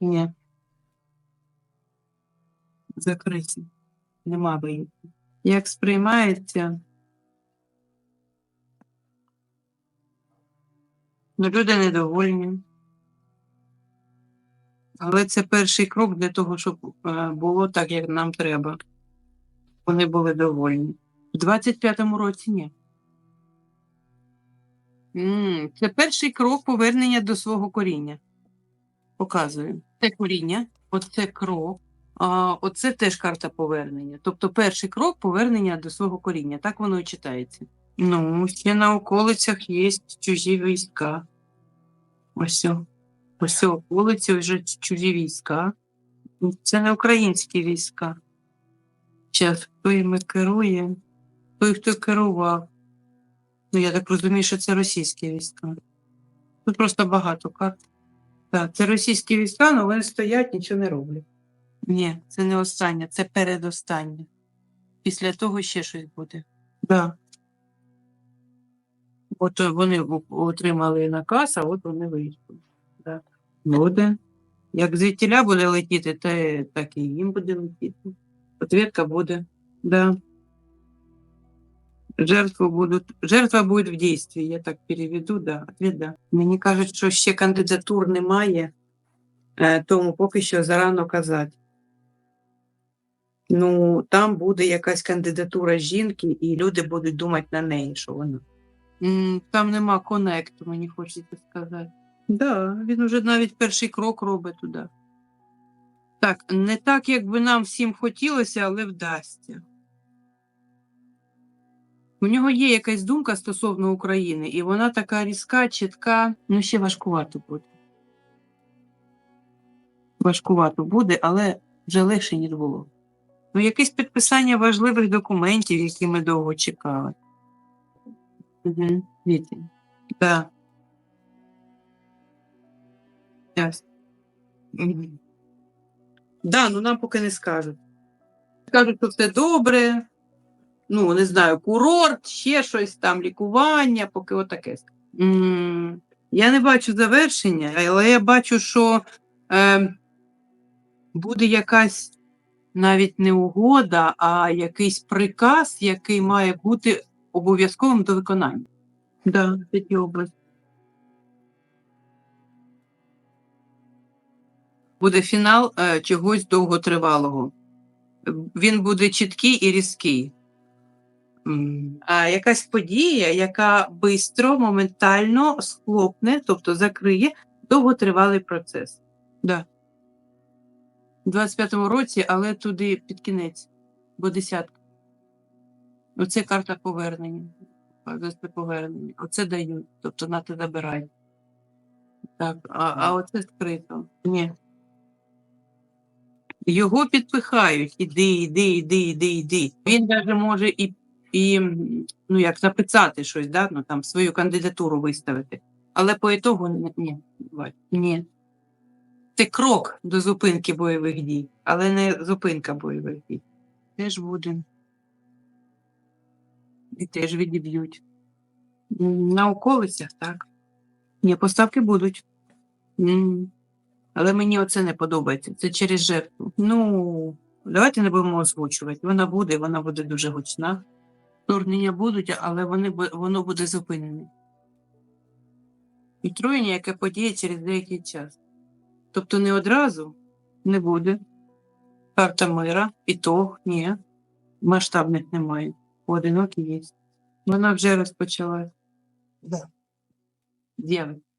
Ні. Закриті. Нема виїзду. Як сприймається? Ну, люди недовольні. Але це перший крок для того, щоб е, було так, як нам треба. Вони були довольні. В 25-му році ні. Це перший крок повернення до свого коріння. Показую. Це коріння, оце крок. А, оце теж карта повернення. Тобто перший крок повернення до свого коріння. Так воно і читається. Ну, ще на околицях є чужі війська. Ось. Ось околиці вже чужі війська. Це не українські війська. Зараз, хто іми керує? Той, хто керував. Ну, я так розумію, що це російські війська. Тут просто багато карт. Так, це російські війська, але вони стоять, нічого не роблять. Ні, це не останнє, це передостаннє. Після того ще щось буде. Да. От вони отримали наказ, а от вони вийшли. Да. Буде. Як звідтіля буде летіти, те, так і їм буде летіти. Ответка буде. Да. Жертву будуть, жертва буде в дійстві, я так переведу, да. Ответ, да. Мені кажуть, що ще кандидатур немає, е, тому поки що зарано казати. Ну, там буде якась кандидатура жінки, і люди будуть думати на неї, що вона. Там нема конекту, мені хочеться сказати. Да, він вже навіть перший крок робить туди. Так, не так, як би нам всім хотілося, але вдасться. У нього є якась думка стосовно України, і вона така різка, чітка, ну ще важкувато буде. Важкувато буде, але вже легше, ніж було. Ну, якесь підписання важливих документів, які ми довго чекали. Угу. Вітень. Да. Ясно. Мгм. Да, ну нам поки не скажуть. Кажуть, що все добре. Ну, не знаю, курорт, ще щось там, лікування, поки отаке. М, Я не бачу завершення, але я бачу, що е, буде якась навіть не угода, а якийсь приказ, який має бути обов'язковим до виконання. Да, області. Буде фінал е, чогось довготривалого. Він буде чіткий і різкий. А якась подія, яка бистро, моментально схлопне, тобто закриє довготривалий процес. Да. У 25-му році, але туди під кінець, бо десятка. Оце карта повернення. Повернення. Оце дають, тобто нати забирай. Так, а, а оце скрито. Ні. Його підпихають. Іди, іди, іди, іди, іди. Він навіть може і, і ну, як написати щось, да? ну, там, свою кандидатуру виставити. Але по ітогу ні, ні. Це крок до зупинки бойових дій, але не зупинка бойових дій. Теж буде. І теж відіб'ють. На околицях, так. Ні, поставки будуть. Але мені оце не подобається. Це через жертву. Ну, давайте не будемо озвучувати. Вона буде, вона буде дуже гучна. Вторгнення будуть, але вони, воно буде зупинене. Отруєння, яке подіє через деякий час. Тобто не одразу не буде. Карта мира, ітог, ні. Масштабних немає. Поодинокі є. Вона вже розпочалась. Да. З'явиться.